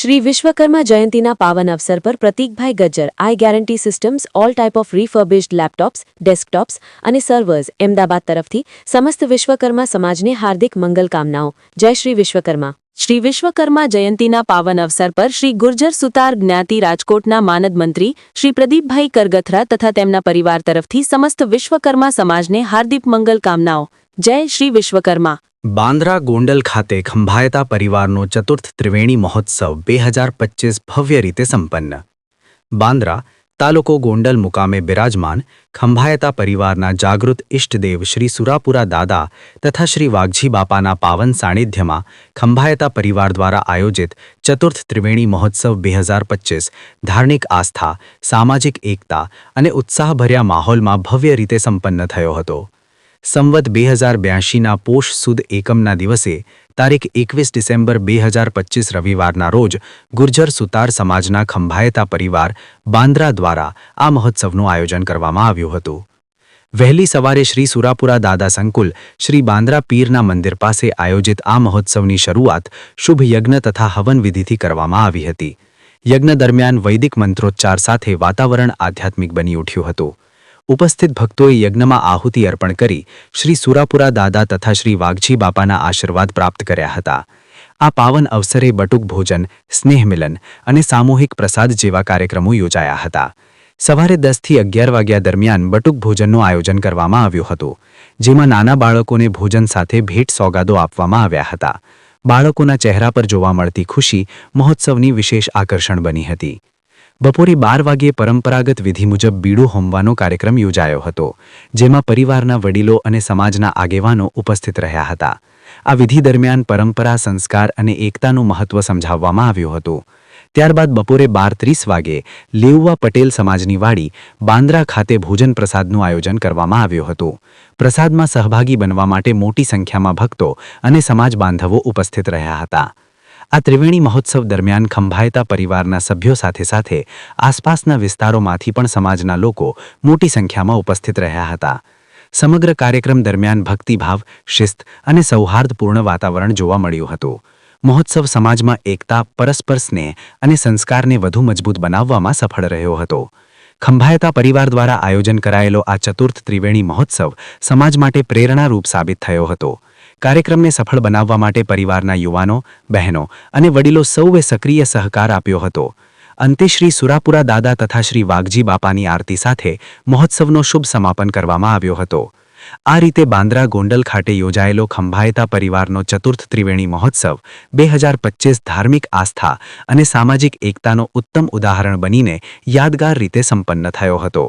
શ્રી વિશ્વકર્મા જયંતીના પાવન અવસર પર Pratikbhai Gajjar, I guarantee systems, all type of refurbished laptops desktops અને સર્વર્સ અમદાવાદ તરફથી સમસ્ત વિશ્વકર્મા સમાજને હાર્દિક મંગલકામનાઓ જય શ્રી વિશ્વકર્મા. શ્રી વિશ્વકર્મા જયંતીના પાવન અવસર પર શ્રી ગુર્જર સુતાર જ્ઞાતિ રાજકોટના માનદ મંત્રી શ્રી પ્રદીપભાઈ કરગથરા તથા તેમના પરિવાર તરફથી સમસ્ત વિશ્વકર્મા સમાજને હાર્દિક મંગલકામનાઓ જય શ્રી વિશ્વકર્મા. બાંદ્રા ગોંડલ ખાતે ખંભાયતા પરિવારનો ચતુર્થ ત્રિવેણી મહોત્સવ બે હજાર પચીસ ભવ્ય રીતે સંપન્ન. બાંદ્રા તાલુકો ગોંડલ મુકામે બિરાજમાન ખંભાયતા પરિવારના જાગૃત ઇષ્ટદેવ શ્રી સુરાપુરા દાદા તથા શ્રી વાઘજી બાપાના પાવન સાનિધ્યમાં ખંભાયતા પરિવાર દ્વારા આયોજિત ચતુર્થ ત્રિવેણી મહોત્સવ બે હજાર પચીસ ધાર્મિક આસ્થા, સામાજિક એકતા અને ઉત્સાહભર્યા માહોલમાં ભવ્ય રીતે સંપન્ન થયો હતો. સંવત બે હજાર બ્યાસીના પોષ સુદ એકમના દિવસે, તારીખ એકવીસ ડિસેમ્બર બે હજાર પચીસ રવિવારના રોજ, ગુર્જર સુતાર સમાજના ખંભાયતા પરિવાર બાંદ્રા દ્વારા આ મહોત્સવનું આયોજન કરવામાં આવ્યું હતું. વહેલી સવારે શ્રી સુરાપુરા દાદા સંકુલ, શ્રી બાંદ્રા પીરના મંદિર પાસે આયોજિત આ મહોત્સવની શરૂઆત શુભ યજ્ઞ તથા હવન વિધિથી કરવામાં આવી હતી. યજ્ઞ દરમિયાન વૈદિક મંત્રોચ્ચાર સાથે વાતાવરણ આધ્યાત્મિક બની ઉઠ્યું હતું. ઉપસ્થિત ભક્તોએ યજ્ઞમાં આહુતિ અર્પણ કરી શ્રી સુરાપુરા દાદા તથા શ્રી વાઘજી બાપાના આશીર્વાદ પ્રાપ્ત કર્યા હતા. આ પાવન અવસરે બટુક ભોજન સ્નેહમિલન અને સામૂહિક પ્રસાદ જેવા કાર્યક્રમો યોજાયા હતા. સવારે દસથી અગિયાર વાગ્યા દરમિયાન બટુક ભોજનનું આયોજન કરવામાં આવ્યું હતું, જેમાં નાના બાળકોને ભોજન સાથે ભેટ સોગાદો આપવામાં આવ્યા હતા. બાળકોના ચહેરા પર જોવા મળતી ખુશી મહોત્સવની વિશેષ આકર્ષણ બની હતી. બપોરે બાર વાગ્યે પરંપરાગત વિધિ મુજબ બીડું હોમવાનો કાર્યક્રમ યોજાયો હતો, જેમાં પરિવારના વડીલો અને સમાજના આગેવાનો ઉપસ્થિત રહ્યા હતા. આ વિધિ દરમિયાન પરંપરા, સંસ્કાર અને એકતાનું મહત્વ સમજાવવામાં આવ્યું હતું. ત્યારબાદ બપોરે બાર ત્રીસ વાગે લેઉવા પટેલ સમાજની વાડી, બાંદ્રા ખાતે ભોજન પ્રસાદનું આયોજન કરવામાં આવ્યું હતું. પ્રસાદમાં સહભાગી બનવા માટે મોટી સંખ્યામાં ભક્તો અને સમાજ બાંધવો ઉપસ્થિત રહ્યા હતા. આ ત્રિવેણી મહોત્સવ દરમિયાન ખંભાયતા પરિવારના સભ્યો સાથે સાથે આસપાસના વિસ્તારોમાંથી પણ સમાજના લોકો મોટી સંખ્યામાં ઉપસ્થિત રહ્યા હતા. સમગ્ર કાર્યક્રમ દરમિયાન ભક્તિભાવ, શિસ્ત અને સૌહાર્દપૂર્ણ વાતાવરણ જોવા મળ્યું હતું. મહોત્સવ સમાજમાં એકતા, પરસ્પર સ્નેહ અને સંસ્કારને વધુ મજબૂત બનાવવામાં સફળ રહ્યો હતો. ખંભાયતા પરિવાર દ્વારા આયોજન કરાયેલો આ ચતુર્થ ત્રિવેણી મહોત્સવ સમાજ માટે પ્રેરણારૂપ સાબિત થયો હતો. કાર્યક્રમને સફળ બનાવવા માટે પરિવારના યુવાનો, બહેનો અને વડીલો સૌએ સક્રિય સહકાર આપ્યો હતો. અંતે શ્રી સુરાપુરા દાદા તથા શ્રી વાઘજી બાપાની આરતી સાથે મહોત્સવનો શુભ સમાપન કરવામાં આવ્યો હતો. આ રીતે બાંદ્રા ગોંડલ ખાતે યોજાયેલો ખંભાયતા પરિવારનો ચતુર્થ ત્રિવેણી મહોત્સવ બે હજાર ધાર્મિક આસ્થા અને સામાજિક એકતાનો ઉત્તમ ઉદાહરણ બનીને યાદગાર રીતે સંપન્ન થયો હતો.